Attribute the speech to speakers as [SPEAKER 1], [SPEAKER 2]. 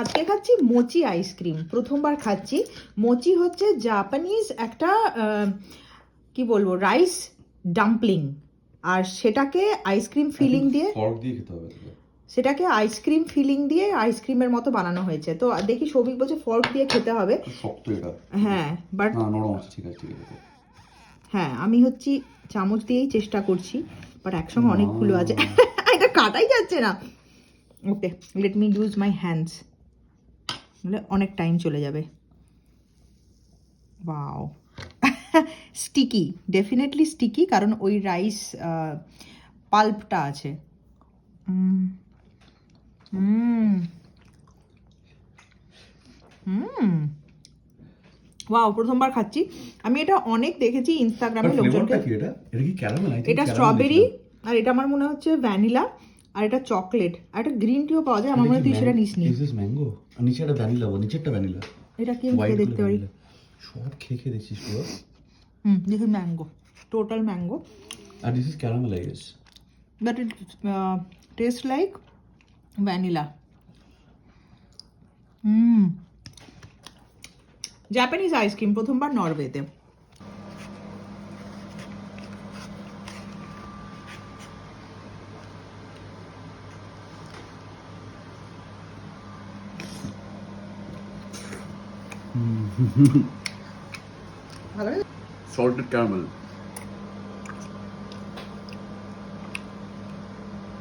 [SPEAKER 1] আজকে খাচ্ছি মোচি আইসক্রিম প্রথমবার খাচ্ছি। মোচি হচ্ছে জাপানিজ একটা কি বলব রাইস ডাম্পলিং আর সেটাকে আইসক্রিম ফিলিং দিয়ে। সেটাকে আইসক্রিম ফিলিং দিয়ে আইসক্রিমের মতো বানানো হয়েছে। তো দেখি সৌভিক বলছে ফর্ক দিয়ে খেতে হবে। হ্যাঁ বাট হ্যাঁ আমি হচ্ছি চামচ দিয়েই চেষ্টা করছি বাট একসঙ্গে অনেকগুলো আছে। এটা কাটাই যাচ্ছে না। Okay let me use my hands নাহলে অনেক টাইম চলে যাবে। বাও স্টিকি ডেফিনেটলি স্টিকি কারণ ওই রাইস পাল্পটা আছে। ওয়াও প্রথমবার খাচ্ছি। আমি এটা অনেক দেখেছি ইনস্টাগ্রামে লোকজনকে।
[SPEAKER 2] এটা?
[SPEAKER 1] স্ট্রবেরি আর এটা আমার মনে হচ্ছে ভ্যানিলা আর এটা চকলেট আর একটা গ্রিন টিও পাওয়া যায় আমার মনে হয় তুই সেটা নিস নি।
[SPEAKER 2] দিস ম্যাঙ্গো আর নিচে একটা ভ্যানিলা ও নিচেরটা ভ্যানিলা
[SPEAKER 1] এটা কি আমি খেয়ে দেখতে পারি?
[SPEAKER 2] সব খেয়ে খেয়ে দেখছিস পুরো
[SPEAKER 1] হুম this is mango total mango
[SPEAKER 2] R this is caramel I guess
[SPEAKER 1] but it taste like vanilla hmm Japanese ice cream প্রথমবার নরওয়েতে
[SPEAKER 2] സോൾട്ടഡ് കാമൽ